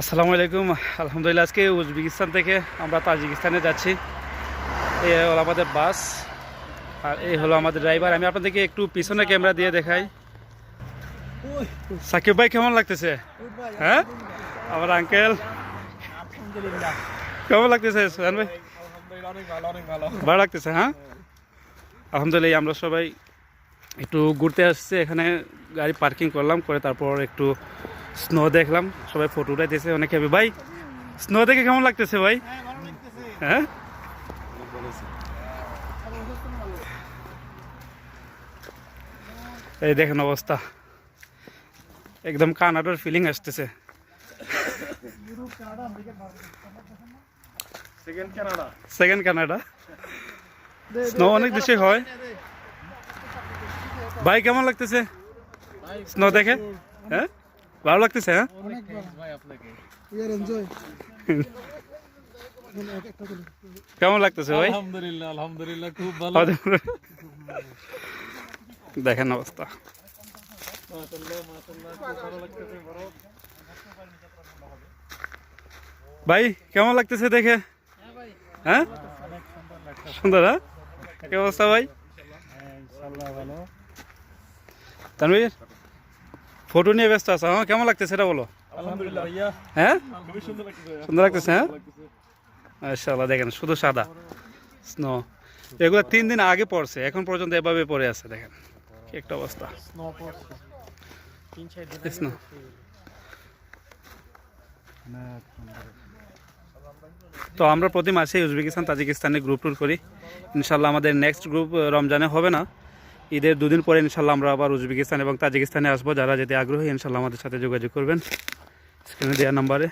আসসালামু আলাইকুম। আলহামদুলিল্লাহ, আজকে উজবেকিস্তান থেকে আমরা তাজিকিস্তানে যাচ্ছি। এই হলো আমাদের বাস, আর এই হলো আমাদের ড্রাইভার। আমি আপনাদেরকে একটু পিছনে ক্যামেরা দিয়ে দেখাই। সাকিব ভাই, কেমন লাগতেছে? হ্যাঁ? আমার আঙ্কেল কেমন লাগতেছে সোহান ভাই? ভালো লাগতেছে হ্যাঁ? আলহামদুলিল্লাহ, আমরা সবাই একটু ঘুরতে আসছে। এখানে গাড়ি পার্কিং করলাম, করে তারপর একটু স্নো দেখলাম সবাই ফটো উঠাইতেছে অনেকে ভাই স্নো দেখে কেমন লাগতেছে ভাই? হ্যাঁ? এই দেখেন অবস্থা। একদম কানাডার ফিলিং আসতেছে। Second Canada second Canada snow অনেক দেশে হয়। ভাই কেমন লাগতেছে? স্নো দেখে? হ্যাঁ? ভালো লাগতেছে হ্যাঁ? ভাই আপনাকে ইয়ার এনজয় কেমন লাগতেছে ভাই? আলহামদুলিল্লাহ আলহামদুলিল্লাহ খুব ভালো। দেখেন অবস্থা। ভাই কেমন লাগতেছে দেখে? হ্যাঁ? সুন্দর হ্যাঁ? কি অবস্থা ভাই? ইনশাআল্লাহ ভালো। তানভীর? ফটো নিয়ে ব্যস্ত আছো? হ্যাঁ কেমন লাগতেছে সেটা বলো? হ্যাঁ? সুন্দর লাগতেছে হ্যাঁ? মাশাআল্লাহ দেখেন শুধু সাদা। স্নো। এগুলো তিন দিন আগে পড়ছে এখন পর্যন্ত এভাবে পড়ে আছে দেখেন। কি একটা অবস্থা। স্নো তো আমরা প্রতি মাসে উজবেকিস্তান তাজিকিস্তানে গ্রুপ ট্যুর করি। ইনশাল্লাহ আমাদের নেক্সট গ্রুপ রমজানে হবে না। ঈদের দুদিন পরে ইনশাল্লাহ আমরা আবার উজবেকিস্তান এবং তাজিকিস্তানে আসব। যারা যেতে আগ্রহী, ইনশাল্লাহ আমাদের সাথে যোগাযোগ করবেন। স্ক্রিনে দেওয়া নাম্বারে